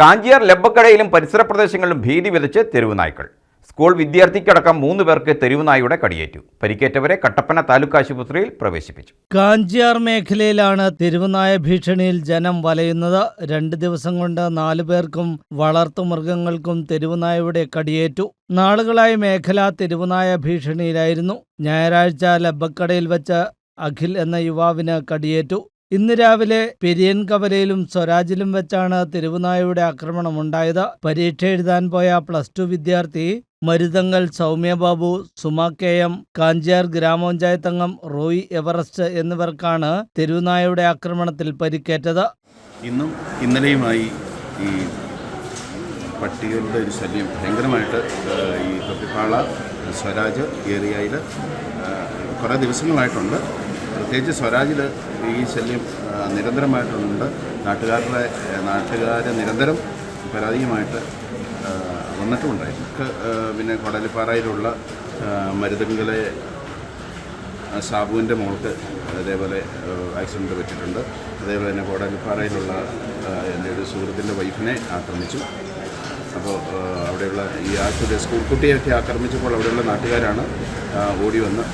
കാഞ്ചിയാർ ലബ്ബക്കടയിലും പരിസര പ്രദേശങ്ങളിലും ഭീതി വിതച്ച് തെരുവ് നായ്ക്കൾ. സ്കൂൾ വിദ്യാർത്ഥിക്കടക്കം മൂന്ന് പേർക്ക് തെരുവ് നായയുടെ കടിയേറ്റു. പരിക്കേറ്റവരെ കട്ടപ്പന താലൂക്ക് ആശുപത്രിയിൽ പ്രവേശിപ്പിച്ചു. കാഞ്ചിയാർ മേഖലയിലാണ് തെരുവുനായ ഭീഷണിയിൽ ജനം വലയുന്നത്. രണ്ട് ദിവസം കൊണ്ട് നാലു പേർക്കും വളർത്തു വളർത്തുമൃഗങ്ങൾക്കും തെരുവുനായയുടെ കടിയേറ്റു. നാളുകളായി മേഖല തെരുവുനായ ഭീഷണിയിലായിരുന്നു. ഞായറാഴ്ച ലബ്ബക്കടയിൽ വെച്ച് അഖിൽ എന്ന യുവാവിന് കടിയേറ്റു. ഇന്ന് രാവിലെ പെരിയൻകവലയിലും സ്വരാജിലും വെച്ചാണ് തെരുവുനായയുടെ ആക്രമണമുണ്ടായത് പരീക്ഷ എഴുതാൻ പോയ പ്ലസ് ടു വിദ്യാർത്ഥി മരുതങ്ങൽ സൗമ്യബാബു സുമ കെ എം കാഞ്ചിയാർ ഗ്രാമപഞ്ചായത്ത് അംഗം റോയ് എവറസ്റ്റ് എന്നിവർക്കാണ് തെരുവുനായയുടെ ആക്രമണത്തിൽ പരിക്കേറ്റത്. ഇന്നും ഇന്നലെയുമായി ഈ പട്ടികളുടെ ഒരു ശല്യം ഭയങ്കരമായിട്ട് ഈ തൊട്ടിപ്പാള സ്വരാജ് ഏരിയയിൽ കുറേ ദിവസങ്ങളായിട്ടുണ്ട്. പ്രത്യേകിച്ച് സ്വരാജിൽ ഈ ശല്യം നിരന്തരമായിട്ടുണ്ട്. നാട്ടുകാരുടെ നാട്ടുകാർ നിരന്തരം പരാതിയുമായിട്ട് വന്നിട്ടുമുണ്ടായിരുന്നു. പിന്നെ കൊടലിപ്പാറയിലുള്ള മരുതങ്കലെ സാബുവിന്റെ മോൾക്ക് അതേപോലെ ആക്സിഡന്റ് പറ്റിയിട്ടുണ്ട്. അതേപോലെ തന്നെ കോടാലിപ്പാറയിലുള്ള എന്റെ ഒരു സുഹൃത്തിന്റെ വൈഫിനെ ആക്രമിച്ചു. അപ്പോൾ അവിടെയുള്ള ഈ ആശുപത്രി സ്കൂൾ കുട്ടിയെ ആക്രമിച്ചപ്പോൾ അവിടെയുള്ള നാട്ടുകാരാണ് ഓടി വന്ന്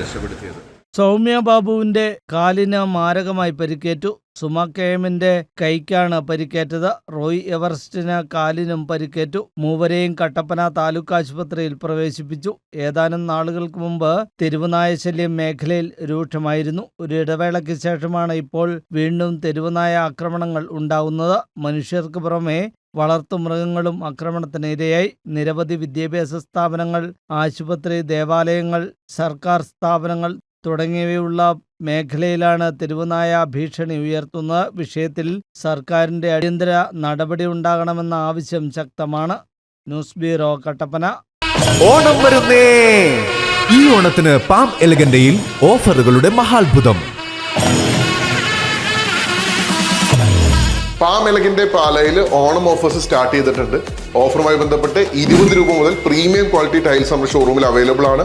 രക്ഷപ്പെടുത്തിയത്. സൗമ്യ ബാബുവിന്റെ കാലിന് മാരകമായി പരിക്കേറ്റു. സുമ കെ എമ്മിന്റെ കൈക്കാണ് പരിക്കേറ്റത്. റോയ് എവറസ്റ്റിന് കാലിനും പരിക്കേറ്റു. മൂവരെയും കട്ടപ്പന താലൂക്ക് ആശുപത്രിയിൽ പ്രവേശിപ്പിച്ചു. ഏതാനും നാളുകൾക്ക് മുമ്പ് തെരുവുനായശല്യം മേഖലയിൽ രൂക്ഷമായിരുന്നു. ഒരു ഇടവേളയ്ക്ക് ശേഷമാണ് ഇപ്പോൾ വീണ്ടും തെരുവുനായ ആക്രമണങ്ങൾ ഉണ്ടാവുന്നത്. മനുഷ്യർക്ക് പുറമെ വളർത്തുമൃഗങ്ങളും ആക്രമണത്തിന് ഇരയായി നിരവധി വിദ്യാഭ്യാസ സ്ഥാപനങ്ങൾ ആശുപത്രി ദേവാലയങ്ങൾ സർക്കാർ സ്ഥാപനങ്ങൾ തുടങ്ങിയവയുള്ള മേഖലയിലാണ് തെരുവുനായ ഭീഷണി ഉയർത്തുന്ന വിഷയത്തിൽ സർക്കാരിന്റെ അടിയന്തര നടപടി ഉണ്ടാകണമെന്ന ആവശ്യം ശക്തമാണ്. News bureau Kattappana. ഓണം വരുന്നേ. ഈ ഓണത്തിന് പാം എലഗന്റയിൽ ഓഫറുകളുടെ മഹാത്ഭുതം. പാം എലഗിന്റെ പാലയിൽ ഓണം ഓഫേഴ്സ് സ്റ്റാർട്ട് ചെയ്തിട്ടുണ്ട്. ഓഫറുമായി ബന്ധപ്പെട്ട് ഇരുപത് രൂപ മുതൽ പ്രീമിയം ക്വാളിറ്റി ടൈൽസ് നമ്മുടെ ഷോറൂമിൽ അവൈലബിൾ ആണ്.